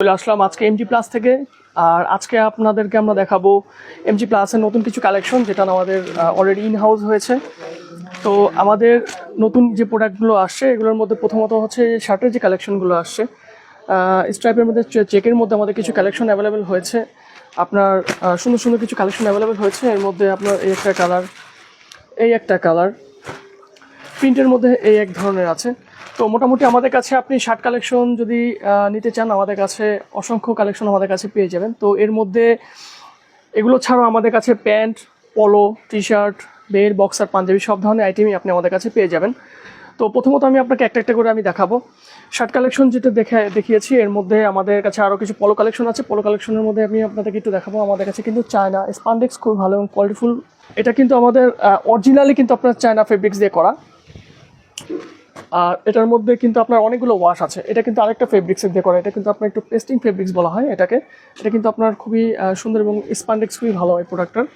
চলে আসলাম আজকে MG plus থেকে। আর আজকে আপনাদেরকে আমরা দেখাবো এমজি প্লাসের নতুন কিছু কালেকশন যেটা আমাদের অলরেডি ইন হাউস হয়েছে। তো আমাদের নতুন যে প্রোডাক্টগুলো আসছে, এগুলোর মধ্যে প্রথমত হচ্ছে শার্টের যে কালেকশনগুলো আসছে স্ট্রাইপের মধ্যে চেকের মধ্যে আমাদের কিছু কালেকশন অ্যাভেলেবেল হয়েছে। আপনার সুন্দর সুন্দর কিছু কালেকশন অ্যাভেলেবেল হয়েছে। এর মধ্যে আপনার এই একটা কালার এই একটা কালার প্রিন্টের মধ্যে এই এক ধরনের আছে। তো মোটামুটি আমাদের কাছে আপনি শার্ট কালেকশন যদি নিতে চান, আমাদের কাছে অসংখ্য কালেকশন আমাদের কাছে পেয়ে যাবেন। তো এর মধ্যে এগুলো ছাড়াও আমাদের কাছে প্যান্ট, পলো টি শার্ট বের বক্সার, পাঞ্জাবি সব ধরনের আইটেমই আপনি আমাদের কাছে পেয়ে যাবেন। তো প্রথমত আমি আপনাকে একটা একটা করে আমি দেখাবো। শার্ট কালেকশন যেটা দেখে, দেখিয়েছি, এর মধ্যে আমাদের কাছে আরও কিছু পলো কালেকশন আছে। পলো কালেকশনের মধ্যে আমি আপনাদেরকে একটু দেখাবো। আমাদের কাছে কিন্তু চায়না স্পান্ডেক্স খুব ভালো এবং কোয়ালিটিফুল এটা কিন্তু আমাদের অরিজিনালি কিন্তু আপনার চায়না ফেব্রিক্স দিয়ে করা। আর এটার মধ্যে কিন্তু আপনার অনেকগুলো ওয়াশ আছে। এটা কিন্তু আরেকটা ফেব্রিক্সের দিয়ে করা। এটা কিন্তু আপনার একটু পেস্টিং ফেব্রিক্স বলা হয় এটাকে। এটা কিন্তু আপনার খুবই সুন্দর এবং স্পান্ডেক্স খুবই ভালো হয় প্রোডাক্টটার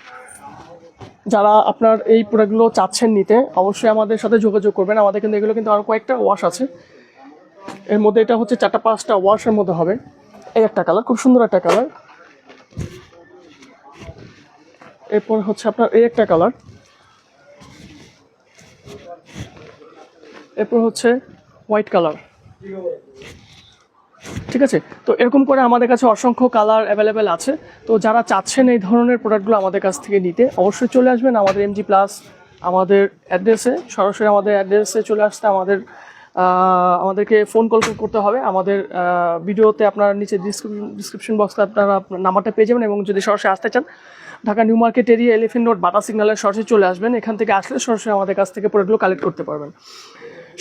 যারা আপনার এই প্রোডাক্টগুলো চাচ্ছেন নিতে, অবশ্যই আমাদের সাথে যোগাযোগ করবেন। আমাদের কিন্তু এগুলো কিন্তু আরও কয়েকটা ওয়াশ আছে। এর মধ্যে এটা হচ্ছে চারটা পাঁচটা ওয়াশের মধ্যে হবে। এই একটা কালার খুব সুন্দর একটা কালার এরপর হচ্ছে আপনার এই একটা কালার এরপর হচ্ছে হোয়াইট কালার। ঠিক আছে? তো এরকম করে আমাদের কাছে অসংখ্য কালার অ্যাভেলেবেল আছে। তো যারা চাচ্ছেন এই ধরনের প্রোডাক্টগুলো আমাদের কাছ থেকে নিতে, অবশ্যই চলে আসবেন আমাদের এমজি প্লাস আমাদের অ্যাড্রেসে। সরাসরি আমাদের অ্যাড্রেসে চলে আসতে আমাদের আমাদেরকে ফোন কল করতে হবে। আমাদের ভিডিওতে আপনার নিচে ডিসক্রিপশন বক্সে আপনারা নাম্বারটা পেয়ে যাবেন এবং যদি সরাসরি আসতে চান, Dhaka New Market area Elephant Road Bata সিগন্যালের সরাসরি চলে আসবেন। এখান থেকে আসলে সরাসরি আমাদের কাছ থেকে প্রোডাক্টগুলো কালেক্ট করতে পারবেন।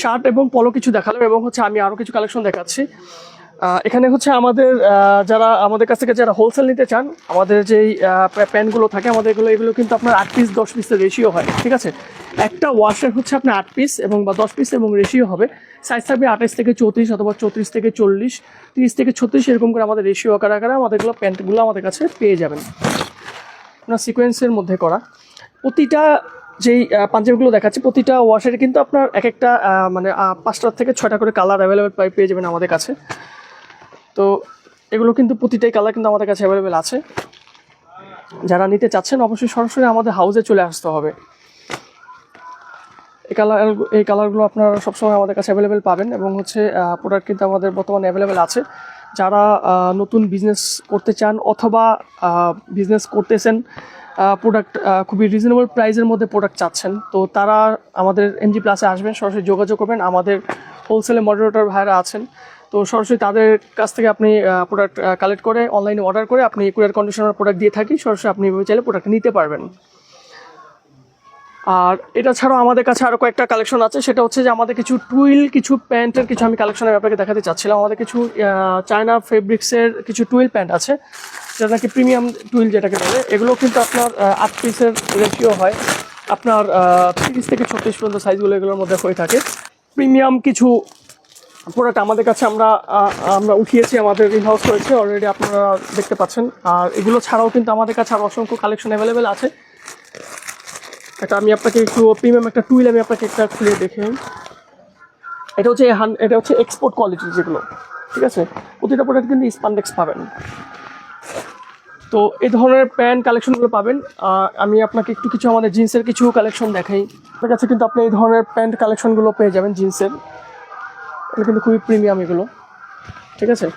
শার্ট এবং পলো কিছু দেখালাম এবং হচ্ছে আমি আরও কিছু কালেকশন দেখাচ্ছি। এখানে হচ্ছে আমাদের যারা আমাদের কাছ থেকে যারা হোলসেল নিতে চান, আমাদের যেই প্যান্টগুলো থাকে, আমাদের এগুলো এগুলো কিন্তু আপনার আট পিস দশ পিসের রেশিও হয়, ঠিক আছে? একটা ওয়াশের হচ্ছে আপনার আট পিস এবং বা দশ পিস এবং রেশিও হবে। সাইজ থাকবে আঠাশ থেকে চৌত্রিশ অথবা চৌত্রিশ থেকে চল্লিশ, তিরিশ থেকে ছত্রিশ, এরকম করে আমাদের রেশিও আকারে আকারে আমাদের এগুলো প্যান্টগুলো আমাদের কাছে পেয়ে যাবেন। আপনার সিকোয়েন্সের মধ্যে করা। প্রতিটা যেই পাঞ্জাবিগুলো দেখাচ্ছি, প্রতিটা ওয়াশের কিন্তু আপনার এক একটা মানে পাঁচটা থেকে ছয়টা করে কালার অ্যাভেলেবেল পাই পেয়ে যাবেন আমাদের কাছে। তো এগুলো কিন্তু প্রতিটাই কালার কিন্তু আমাদের কাছে অ্যাভেলেবেল আছে। যারা নিতে চাচ্ছেন, অবশ্যই সরাসরি আমাদের হাউসে চলে আসতে হবে। এই কালার এই কালারগুলো আপনারা সবসময় আমাদের কাছে অ্যাভেলেবেল পাবেন এবং হচ্ছে প্রোডাক্ট কিন্তু আমাদের বর্তমানে অ্যাভেলেবেল আছে। যারা নতুন বিজনেস করতে চান অথবা বিজনেস করতেছেন প্রোডাক্ট খুবই রিজনেবল প্রাইসের মধ্যে প্রোডাক্ট চাচ্ছেন, তো তারা আমাদের এমজি প্লাসে আসবেন, সরাসরি যোগাযোগ করবেন। আমাদের হোলসেলে মডারেটর ভাইরা আছেন, তো সরাসরি তাদের কাছ থেকে আপনি প্রোডাক্ট কালেক্ট করে অনলাইনে অর্ডার করে আপনি কুরিয়ার কন্ডিশনার প্রোডাক্ট দিয়ে থাকি, সরাসরি আপনি চাইলে প্রোডাক্ট নিতে পারবেন। আর এটা ছাড়াও আমাদের কাছে আরও কয়েকটা কালেকশন আছে। সেটা হচ্ছে যে আমাদের কিছু টুইল কিছু প্যান্টের কিছু আমি কালেকশনের ব্যাপারে দেখাতে চাচ্ছিলাম। আমাদের কিছু চায়না ফেব্রিক্সের কিছু টুইল প্যান্ট আছে। যেটা নাকি প্রিমিয়াম টুইল যেটাকে বলে। এগুলো কিন্তু আপনার আট পিসের রেশিও হয়। আপনার তিরিশ থেকে ছত্রিশ পর্যন্ত সাইজগুলো এগুলোর মধ্যে হয়ে থাকে। প্রিমিয়াম কিছু প্রোডাক্ট আমাদের কাছে আমরা আমরা উঠিয়েছি, আমাদের ইন হাউস রয়েছে। অলরেডি আপনারা দেখতে পাচ্ছেন। আর এগুলো ছাড়াও কিন্তু আমাদের কাছে আরও অসংখ্য কালেকশন অ্যাভেলেবেল আছে। এটা আমি আপনাকে একটু প্রিমিয়াম একটা টুইল আমি আপনাকে একটা খুলে দেখে এটা হচ্ছে এটা হচ্ছে এক্সপোর্ট কোয়ালিটি যেগুলো, ঠিক আছে? প্রতিটা প্রোডাক্ট কিন্তু স্পান্ডেক্স পাবেন। তো এই ধরনের প্যান্ট কালেকশনগুলো পাবেন। আমি আপনাকে একটু কিছু আমাদের জিন্সের কিছু কালেকশন দেখাই। আপনার কাছে কিন্তু আপনি এই ধরনের প্যান্ট কালেকশনগুলো পেয়ে যাবেন জিন্সের। এগুলো কিন্তু খুবই প্রিমিয়াম এগুলো, ঠিক আছে?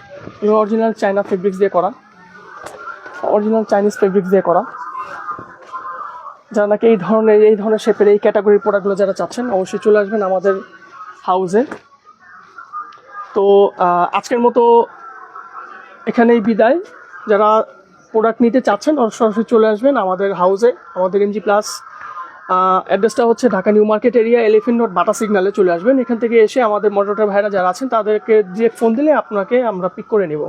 এগুলো অরিজিনাল চায়না ফেব্রিক্স দিয়ে করা। অরিজিনাল চাইনিজ ফেব্রিক্স দিয়ে করা। যারা নাকি এই ধরনের এই ধরনের শেপের এই ক্যাটাগরির প্রোডাক্টগুলো যারা চাচ্ছেন, অবশ্যই চলে আসবেন আমাদের হাউসে তো আজকের মতো এখানেই বিদায়। যারা প্রোডাক্ট নিতে চাচ্ছেন, সরাসরি চলে আসবেন আমাদের হাউসে আমাদের এমজি প্লাস অ্যাড্রেসটা হচ্ছে Dhaka New Market area Elephant Road Bata সিগনালে চলে আসবেন। এখান থেকে এসে আমাদের মোটরটার ভাইরা যারা আছেন, তাদেরকে ডিরেক্ট ফোন দিলে আপনাকে আমরা পিক করে নেব।